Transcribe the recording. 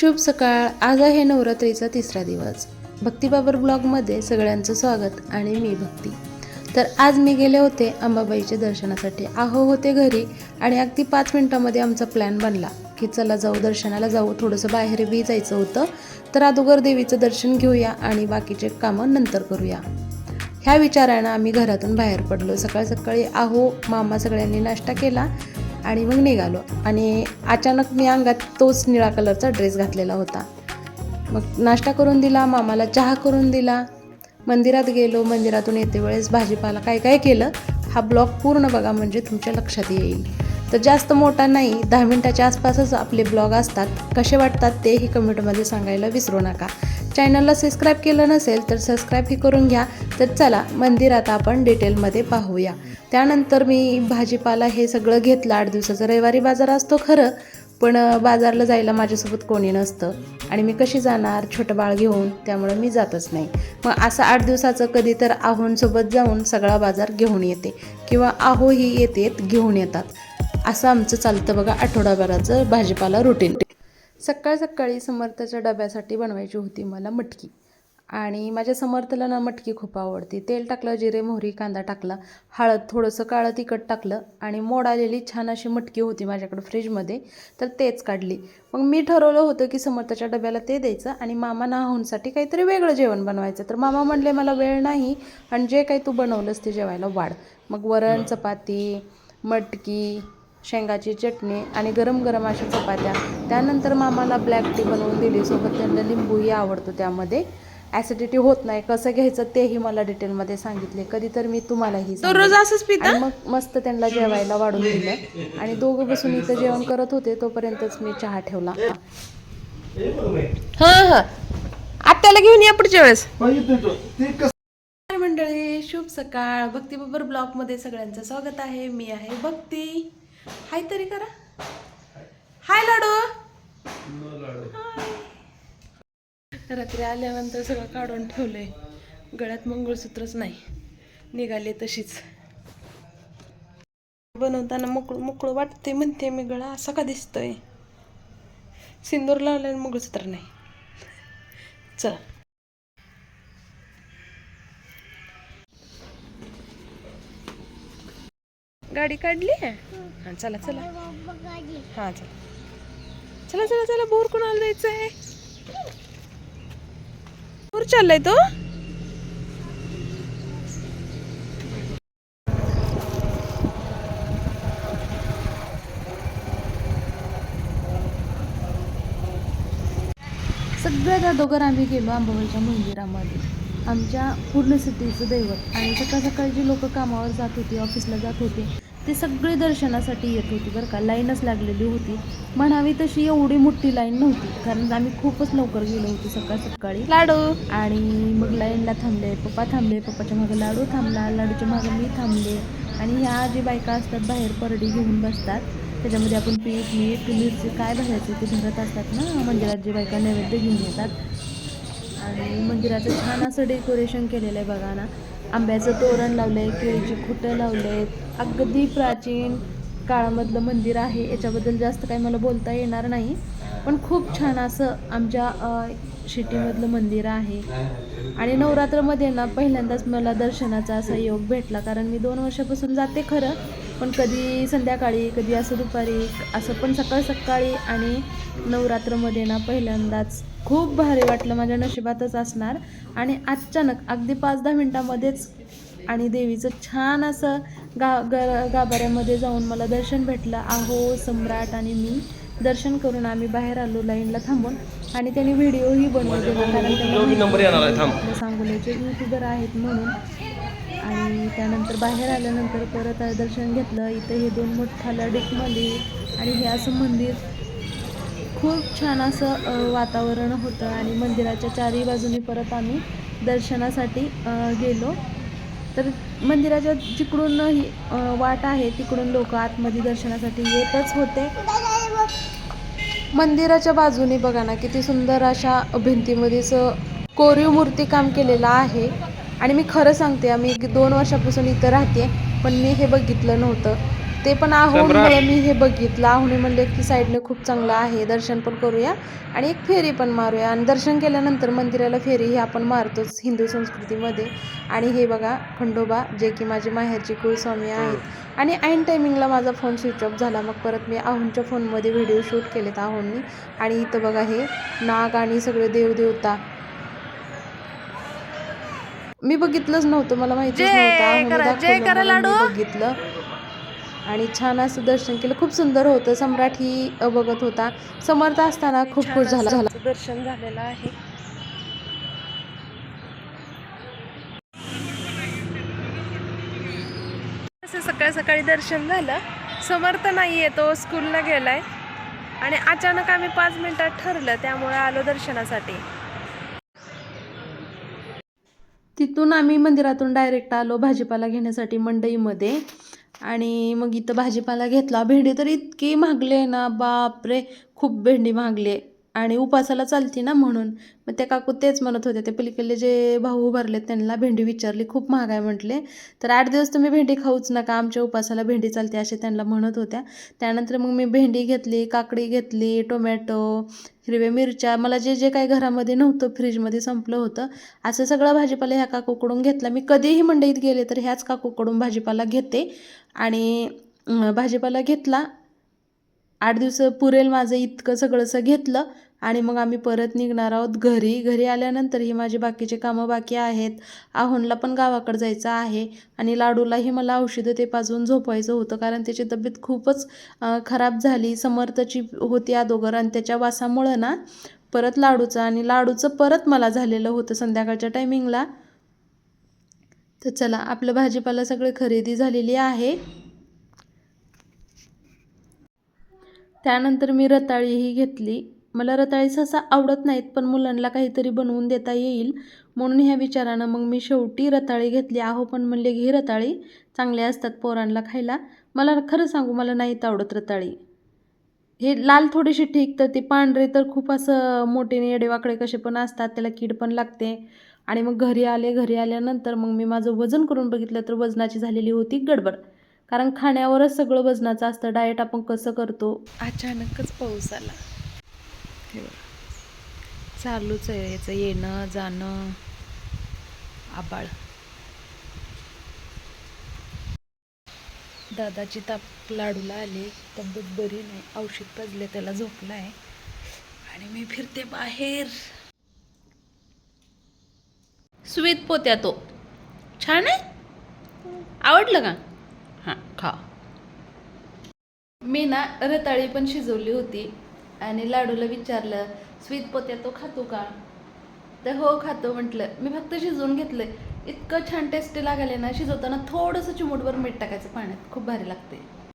शुभ सकाळ. आज आहे नवरात्रीचा तिसरा दिवस. भक्तीबाबर ब्लॉगमध्ये सगळ्यांचं स्वागत आणि मी भक्ती. तर आज मी गेले होते अंबाबाईच्या दर्शनासाठी. आहो होते घरी आणि अगदी पाच मिनिटामध्ये आमचा प्लॅन बनला की चला जाऊ दर्शनाला जाऊ. थोडंसं बाहेर बी जायचं होतं. तर अगोदर देवीचं दर्शन घेऊया आणि बाकीचे कामं नंतर करूया. ह्या विचारानं आम्ही घरातून बाहेर पडलो. सकाळ सकाळी आहो मामा सगळ्यांनी नाश्ता केला. आणि मग निघालो. आणि अचानक मी अंगात तोच निळा कलरचा ड्रेस घातलेला होता. मग नाश्ता करून दिला मामाला चहा करून दिला. मंदिरात गेलो. मंदिरातून येते वेळेस भाजीपाला काय काय केलं हा ब्लॉग पूर्ण बघा म्हणजे तुमच्या लक्षात येईल. तर जास्त मोठा नाही दहा मिनटाच्या आसपासच आपले ब्लॉग असतात. कसे वाटतात तेही कमेंटमध्ये सांगायला विसरू नका. चॅनलला सबस्क्राईब केलं नसेल तर सबस्क्राईबही करून घ्या. तर चला मंदिरात आपण डिटेलमध्ये पाहूया. त्यानंतर मी भाजीपाला हे सगळं घेतलं. आठ दिवसाचा रविवारी बाजार असतो खरं पण बाजारला जायला माझ्यासोबत कोणी नसतं. आणि मी कशी जाणार? छोटं बाळ घेऊन? त्यामुळे मी जातच नाही. मग असं आठ दिवसाचं कधी तर आहोंसोबत जाऊन सगळा बाजार घेऊन येते. किंवा आहोही येतेत घेऊन येतात. असं आमचं चालतं बघा आठवडाभराचं भाजीपाला रुटीन सकाळ सकाळी समर्थाच्या डब्यासाठी बनवायची होती मला मटकी. आणि माझ्या समर्थला ना मटकी खूप आवडते. तेल टाकलं जिरे मोहरी कांदा टाकला हळद थोडंसं काळं तिखट टाकलं आणि मोड आलेली छान अशी मटकी होती माझ्याकडे फ्रीजमध्ये तर तेच काढली. मग मी ठरवलं होतं की समर्थाच्या डब्याला ते द्यायचं आणि मामा नाहूनसाठी काहीतरी वेगळं जेवण बनवायचं. तर मामा म्हणले मला वेळ नाही आणि जे काही तू बनवलंस ते जेवायला वाढ. मग वरण चपाती मटकी शेंगाची चटणी आणि गरम गरम अशा चपात्या. त्यानंतर मामाला ब्लॅक टी बनवून दिली. सोबत त्यांना लिंबूही आवडतो त्यामध्ये. ॲसिडिटी होत नाही. कसं घ्यायचं तेही मला डिटेलमध्ये सांगितले. कधी तर मी तुम्हालाही सांगेन. रोज असंच पिता? आणि मग मस्त त्यांना जेवायला वाढून दिलं. आणि दोघं बसून इथं जेवण करत होते. तोपर्यंतच मी चहा ठेवला. हा. हा आत्याला घेऊन या पुढच्या वेळेस. मंडळी शुभ सकाळ. भक्ती बरोबर ब्लॉगमध्ये सगळ्यांचं स्वागत आहे. मी आहे भक्ती. हाय तरी करा. हाय लाडू. रात्री आल्यानंतर सगळं काढून ठेवलंय. गळ्यात मंगळसूत्रच नाही. निघाले तशीच. बनवताना मोकळं मोकळं वाटते म्हणते मी गळा असा का दिसतोय? सिंदूर लावल्यानं मंगळसूत्र नाही. चल. गाडी काढली हा. चला चला. हा चला. चला चला चला बोर कोणाला जायचं आहे? बोर चाललाय तो? सगळ्यात अगोदर आम्ही गेलो अंबाबाईच्या मंदिरामध्ये. आमच्या पूर्ण सिटीचं दैवत. आणि सकाळ सकाळी जी लोक कामावर जात होती ऑफिसला जात होते ते सगळे दर्शनासाठी येत होती बरं का. लाईनच लागलेली होती. म्हणावी तशी एवढी मोठी लाईन नव्हती कारण आम्ही खूपच लवकर गेलो होतो सकाळ सकाळी. लाडू. आणि मग लाईनला थांबले पप्पा थांबले पप्पाच्या मागे लाडू थांबला लाडूच्या मागे मी थांबले. आणि ह्या जी बायका असतात बाहेर परडी घेऊन बसतात त्याच्यामध्ये आपण पीठ मीठ मिरची काय भरायचं ते भरत असतात ना मंदिरात जे बायका नैवेद्य घेऊन येतात. आणि मंदिराचं छान असं डेकोरेशन केलेलं आहे बघा ना. आंब्याचं तोरण लावलं आहे केळीची खुटं लावले आहेत अगदी प्राचीन काळामधलं मंदिर आहे. याच्याबद्दल जास्त काही मला बोलता येणार नाही. पण खूप छान असं आमच्या शिटीमधलं मंदिर आहे. आणि नवरात्रमध्ये ना पहिल्यांदाच मला दर्शनाचा असा योग भेटला. कारण मी दोन वर्षापासून जाते खरं. पण कधी संध्याकाळी कधी असं दुपारी असं पण सकाळ सकाळी आणि नवरात्रमध्ये ना पहिल्यांदाच खूप भारी वाटलं माझ्या नशिबातच असणार. आणि अचानक अगदी पाच दहा मिनटामध्येच आणि देवीचं छान असं गा ग गाभाऱ्यामध्ये जाऊन मला दर्शन भेटलं. आहो सम्राट आणि मी दर्शन करून आम्ही बाहेर आलो लाईनला थांबून. आणि त्यांनी व्हिडिओही बनवले कारण सांगोल्याचे युट्यूबर आहेत म्हणून. आणि त्यानंतर बाहेर आल्यानंतर परत दर्शन घेतलं. इथं हे दोन मोठाला डिकमली आणि हे असं मंदिर. खूप छान असं वातावरण होतं आणि मंदिराच्या चारही बाजूनी परत आम्ही दर्शनासाठी गेलो. तर मंदिराच्या जिकडून ही वाट आहे तिकडून लोक आतमध्ये दर्शनासाठी येतच होते. मंदिराच्या बाजूने बघा ना किती सुंदर अशा भिंतीमध्ये असं कोरीव मूर्ती काम केलेलं आहे. आणि मी खरं सांगते आम्ही दोन वर्षापासून इथं राहते पण मी हे बघितलं नव्हतं. ते पण आहोमुळे मी हे बघितलं. आहुने म्हणले की साईडने खूप चांगलं आहे दर्शन पण करूया आणि एक फेरी पण मारूया. आणि दर्शन केल्यानंतर मंदिराला फेरी ही आपण मारतोच हिंदू संस्कृतीमध्ये. आणि हे बघा खंडोबा जे की माझे माहेरचे कुलस्वामी आहेत. आणि ऐन टायमिंगला माझा फोन स्विच ऑफ झाला. मग परत मी आहुंच्या फोनमध्ये व्हिडिओ शूट केलेत आहुंनी आणि इथं बघा हे नाग आणि सगळे देवदेवता मी बघितलंच नव्हतं मला माहितीच नव्हतं. बघितलं. आणि छान असं दर्शन केलं. खूप सुंदर होतं. सम्राट ही बघत होता. समर्थ असताना खूप खुश झाला. दर्शन झालेलं आहे. सकाळी सकाळी दर्शन झालं. समर्थ नाहीये तो स्कूलला गेलाय. आणि अचानक आम्ही पाच मिनिटात ठरलं त्यामुळे आलो दर्शनासाठी. तिथून आम्ही मंदिरातून डायरेक्ट आलो भाजीपाला घेण्यासाठी मंडईमध्ये. आणि मग इथं भाजीपाला घेतला. भेंडी तर इतकी महागली ना बापरे! खूप भेंडी महागली आहे. आणि उपासाला चालती ना म्हणून. मग त्या काकू तेच म्हणत होते ते पलीकडले जे भाऊ उभारले त्यांना भेंडी विचारली खूप महाग आहे म्हटले. तर आठ दिवस तुम्ही भेंडी खाऊच नका आमच्या उपासाला भेंडी चालते असे त्यांना म्हणत होत्या. त्यानंतर मग मी भेंडी घेतली काकडी घेतली टोमॅटो हिरव्या मिरच्या मला जे जे काही घरामध्ये नव्हतं फ्रीजमध्ये संपलं होतं असं सगळं भाजीपाला ह्या काकूकडून घेतला. मी कधीही मंडईत गेले तर ह्याच काकूकडून भाजीपाला घेते. आणि भाजीपाला घेतला आठ दिवस पुरेल माझं इतकं सगळंसं घेतलं आणि मग आम्ही परत निघणार आहोत घरी. घरी आल्यानंतर ही माझी बाकीचे कामं बाकी आहेत. आहोनला पण गावाकडे जायचं आहे आणि लाडूलाही मला औषधं ते पाजून झोपवायचं होतं कारण त्याची तब्येत खूपच खराब झाली. समर्थची होती अदोगर आणि त्याच्या वासामुळं ना परत लाडूचं आणि लाडूचं परत मला झालेलं होतं संध्याकाळच्या टायमिंगला तर चला आपलं भाजीपाला सगळी खरेदी झालेली आहे. त्यानंतर मी रताळीही घेतली. मला रताळी सहसा आवडत नाहीत पण मुलांना काहीतरी बनवून देता येईल म्हणून ह्या विचारानं मग मी शेवटी रताळी घेतली. आहो पण म्हणले घे रताळी चांगले असतात पोरांना खायला. मला खरं सांगू मला नाहीत आवडत रताळी. हे लाल थोडीशी ठीक तर ती पांढरे तर खूप असं मोठे येडेवाकडे कसे पण असतात त्याला कीड पण लागते. आणि मग घरी आले घरी आल्यानंतर मग मी माझं वजन करून बघितलं तर वजनाची झालेली होती गडबड. कारण खाण्यावरच सगळं वजनाचं असतं. डाएट आपण कसं करतो? अचानकच पाऊस आला. हे बघा. चालूच आहे. याचं येणं जाणं. आबाळ. दादाची ताप लाडूला आली. तब्येत बरी नाही. औषध पाजले त्याला झोपलाय. आणि मी फिरते बाहेर. स्वीट पोत्या तो. छान आहे? आवडलं का? हां. खा. मी ना रताळी पण शिजवली होती आणि लाडूला विचारलं स्वीट पोत्या तो खातो का? तर हो खातो म्हटलं. मी फक्त शिजवून घेतलं इतकं छान टेस्टी लागायला ना शिजवताना थोडंसं चिमूटभर मीठ टाकायचं पाण्यात. खूप भारी लागते